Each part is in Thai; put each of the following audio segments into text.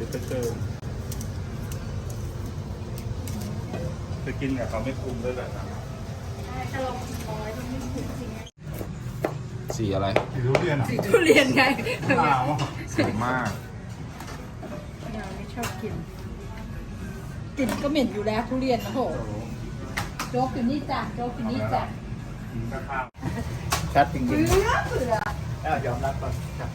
หรือเติมจะกินกับเขาไม่ปรุงด้วยแบบนั้นใช่ถ้าเราน้อยมันไม่ถูกจริงไงสีอะไรสีทุเรียนอะสีทุเรียนไงหนาวอะสวยมากเราไม่ชอบกินกลิ่นก็เหม็นอยู่แล้วทุเรียนนะโหโจ๊กอยู่นี่จ้ะโจ๊กอยู่นี่จ้ะข้าวชัดจริงเบื่อเบื่อๆแล้วยอมรับก่อนครับ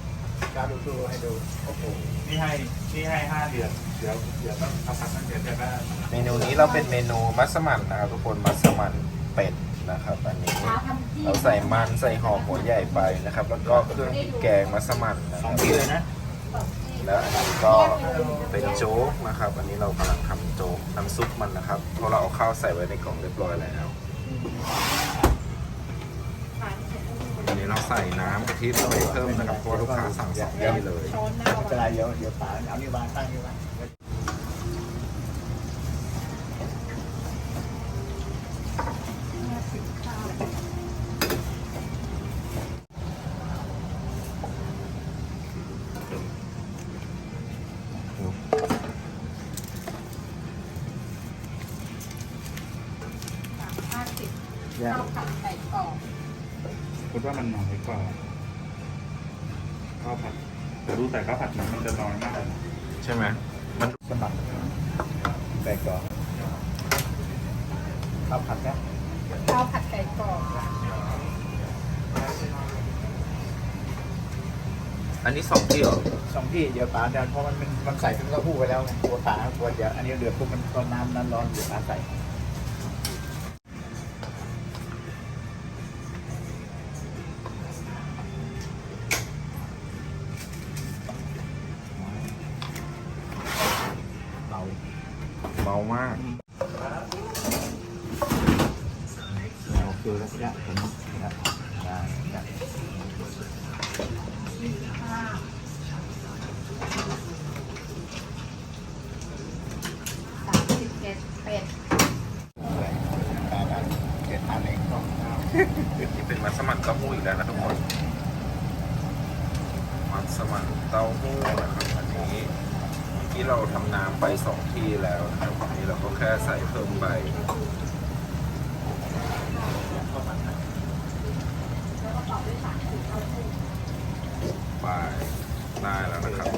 การดูตัวให้ดูโอ้โหนี่ให้นี่ให้ห้าเดือนเดี๋ยวเดี๋ยวต้องทำพักตั้งเดือนจะได้เมนูนี้เราเป็นเมนูมัสมั่นนะครับทุกคนมัสมั่นเป็ดนะครับอันนี้หาทำที่เราใส่มันใส่หอมหัวใหญ่ไปนะครับ แล้วก็เครื่องพริกแกงมัสมั่นนะสคองรับที่เลยนะแล้วอันนี้ก็เป็นโจ๊กนะครับ อันนี้เรากำลังทำโจ๊กน้ำซุปมันนะครับเพราะเราเอาข้าวใส่ไว้ในกล่องเรียบร้อยแล้ว อันนี้เราใส่น้ำกะทิลงไปเพิ่มนะครับเพราะว่าลูกค้าสั่งสองที่เลยช้อนหน้าไม่เป็นไรเดี๋ยวเดี๋ยวป๋าเอานี่วางตั้งนี่วางห้าสิบย่าข้าวผัดไก่กรอบ คิดว่ามันน้อยกว่าข้าวผัดแต่รู้แต่ข้าวผัดมันมันจะน้อยมากเลยนะใช่ไหมมันสมัครแบกก่อนข้าวผัดนะข้าวผัดไก่กรอบอันนี้สองที่เหรอสองที่เดี๋ยวป๋าเดินเพราะมันมันมันใส่ทั้งเต้าหู้ไปแล้วไงกลัวป๋ากลัวเดี๋ยวอันนี้เดือดปุ๊บมันตอนน้ำนั้นร้อนเดี๋ยวป๋าใส่ โอเคแล้วก็ได้เห็นนะครับได้ได้สามสิบเอ็ดเป็ดเลยตาได้เก็ทานเองก็นี่เป็นมัสมั่นเต้าหู้อีกแล้วนะทุกคน มัสมั่นเต้าหู้นะครับอันนี้เมื่อกี้เราทำน้ำไปสองที่แล้วนะครับอันนี้เราก็แค่ใส่เพิ่มไป ไปได้แล้วนะครับ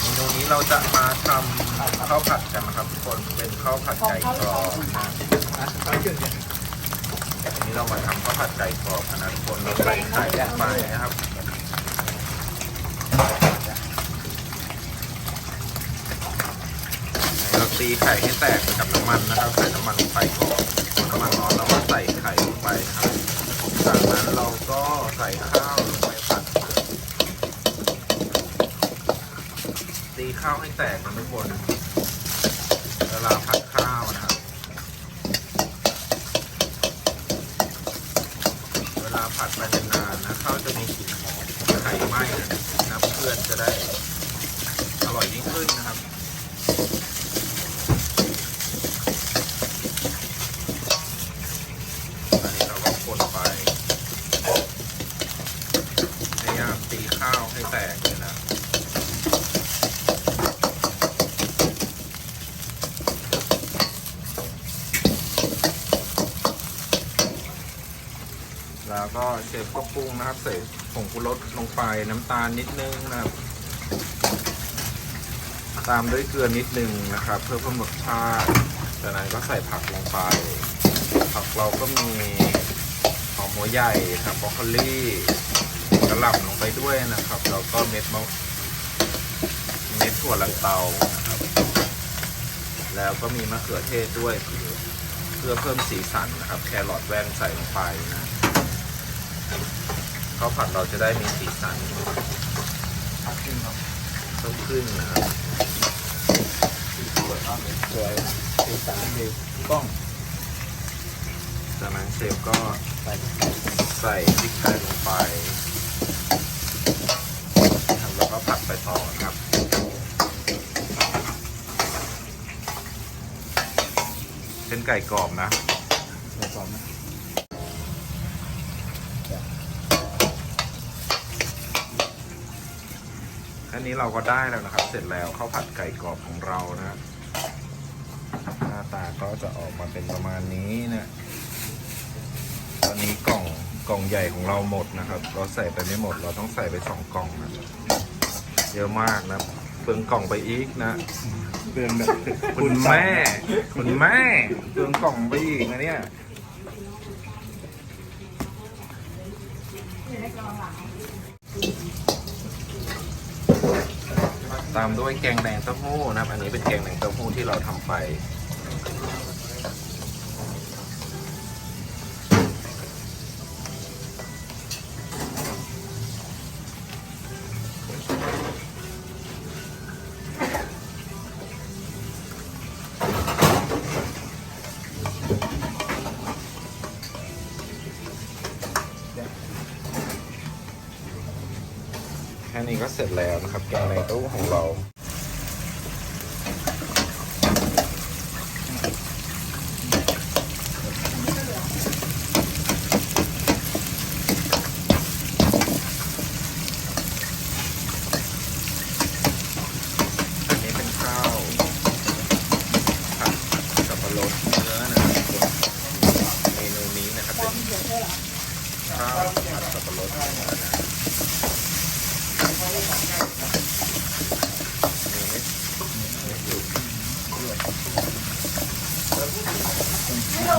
เมนูนี้เราจะมาทำข้าวผัดกันนะครับทุกคนเป็นข้าวผัดไก่กรอบนะ อะไปขึ้นเนี่ยอันนี้เรามาทำข้าวผัดไก่กรอบกันนะทุกคนเราใส่ไข่ลงไปนะครับเราตีไข่ให้แตกกับน้ำมันนะครับ ใส่น้ำมันลงไปก่อนพอน้ำมันร้อนเราก็ใส่ไข่ลงไปนะครับจากนั้นเราก็ใส่ข้าวลงไปผัด ตีข้าวให้แตกนะทุกคน เวลาผัดข้าวนะครับ เวลาผัดไปนานๆนะข้าวจะมีกลิ่นหอมไข่ไหม้นะน้ำเพื่อนจะได้อร่อยยิ่ งนะครับอันนี้เราก็คนไปพยายามตีข้าวให้แตกเลยนะแล้วก็เชฟก็ปรุงนะครับใส่ผงชูรสลงไปน้ำตาลนิดนึงนะครับ ตามด้วยเกลือนิดนึงนะครับ เพื่อเพิ่มรสชาติจากนั้นก็ใส่ผักลงไป ผักเราก็มีหอมหัวใหญ่ครับบรอกโคลี่กระหล่ำลงไปด้วยนะครับแล้วก็เม็ดมะเม็ดถั่วลันเตานะครับ แล้วก็มีมะเขือเทศด้วยเพื่อเพิ่มสีสันนะครับ แครอทแว่นใส่ลงไปนะข้าวผัดเราจะได้มีสีสันพักขึ้นครับเพิ่มขึ้นนะครับ สวยสวยสีสันดีกล้องจากนั้นเชฟก็ใส่ใส่พริกไทยลงไปใไปต่อครับเป็นไก่กรอบนะเดี๋ยวก่อนนะแค่นี้เราก็ได้แล้วนะครับ เสร็จแล้วข้าวผัดไก่กรอบของเรานะ ก็จะออกมาเป็นประมาณนี้นะตอนนี้กล่องกล่องใหญ่ของเราหมดนะครับ เราใส่ไปไม่หมด เราต้องใส่ไปสองกล่องนะเยอะมากนะเปลืองกล่องไปอีกนะเดือนแบบคุณแม่ คุณแม่เปลืองกล่องไปอีกนะเนี่ยตามด้วยแกงแดงเต้าหู้นะครับ อันนี้เป็นแกงแดงเต้าหู้ที่เราทำไป ก็เสร็จแล้วนะครับแกงแดงเต้าหู้ของเรา อันนี้เป็นข้าวผัดสับปะรดเนื้อนะครับเมนูนี้นะครับเป็นข้าวผัดสับปะรดเนื้อนะมีเม็ดเม็ด อยู่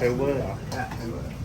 เ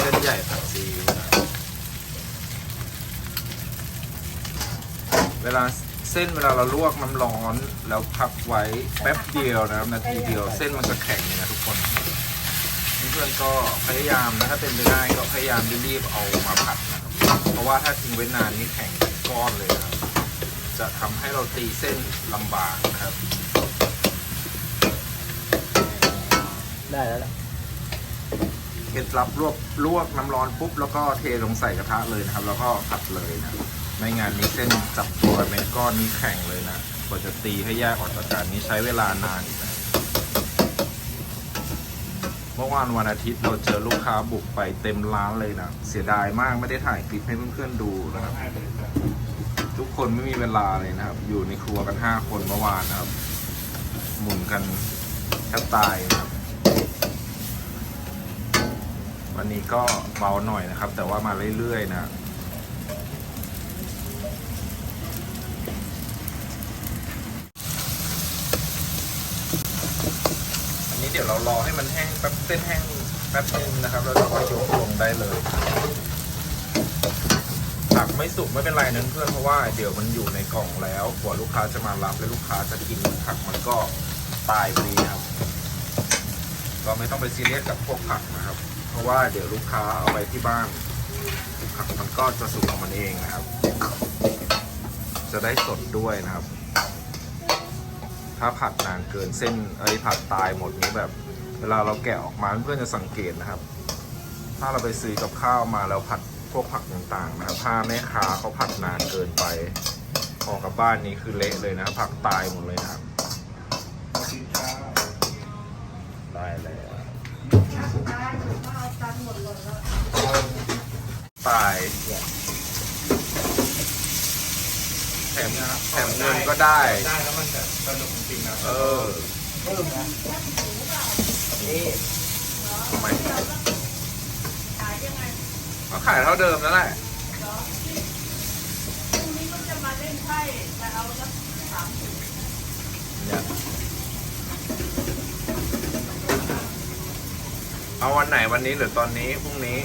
เส้นใหญ่ผัดซีอิ๊วเวลาเส้นเวลาเราลวกน้ำร้อนแล้วพักไว้แป๊บเดียวนะครับนาทีเดียวเส้นมันจะแข็งเลยนะทุกคนเพื่อนก็พยายามนะถ้าเป็นไปได้ก็พยายามรีบๆเอามาผัดนะครับเพราะว่าถ้าทิ้งไว้นานนี่แข็งเป็นก้อนเลยนะครับจะทำให้เราตีเส้นลำบากนะครับได้แล้วล่ะ เคล็ดลับลวกลวกน้ำร้อนปุ๊บ แล้วก็เทลงใส่กระทะเลยนะครับ แล้วก็ผัดเลยนะไม่งานนี้เส้นจับตัวกันเป็นก้อนนี้แข็งเลยนะกว่าจะตีให้แยกออกจากกันนี้ใช้เวลานานนะเมื่อวานวันอาทิตย์เราเจอลูกค้าบุกไปเต็มร้านเลยนะ เสียดายมากไม่ได้ถ่ายคลิปให้เพื่อนๆดูนะครับห้าเดือนครับทุกคนไม่มีเวลาเลยนะครับ อยู่ในครัวกันห้าคนเมื่อวานนะครับ หมุนกันแทบตายนะครับ วันนี้ก็เบาหน่อยนะครับ แต่ว่ามาเรื่อยๆนะอันนี้เดี๋ยวเรารอให้มันแห้งแป๊บเส้นแห้งแป๊บนึงนะครับแล้วเราก็ยกลงได้เลยผักไม่สุกไม่เป็นไรนะเพื่อนเพราะว่าเดี๋ยวมันอยู่ในกล่องแล้วกว่าลูกค้าจะมารับแล้วลูกค้าจะกินผักมันก็ตายพอดีครับ ก็ไม่ต้องไปซีเรียสกับพวกผักนะครับ เพราะว่าเดี๋ยวลูกค้าเอาไปที่บ้านผักมันก็จะสุกของมันเองนะครับ จะได้สดด้วยนะครับ ถ้าผัดนานเกินเส้นไอ้ผัดตายหมดนี้แบบ เวลาเราแกะออกมาเพื่อนจะสังเกตนะครับ ถ้าเราไปซื้อกับข้าวมาแล้วผัดพวกผักต่างๆนะครับ ถ้าแม่ค้าเขาผัดนานเกินไปออกกลับบ้านนี้คือเละเลยนะผักตายหมดเลยนะครับ ตายแถมแถมเงินก็ได้ ได้แล้วมันแบบสนุกจริงๆนะเออเพิ่มนะนี่ทำไมก็ขายเท่าเดิมนั่นแหละเนี่ย เอาวันไหนวันนี้หรือตอนนี้พรุ่งนี้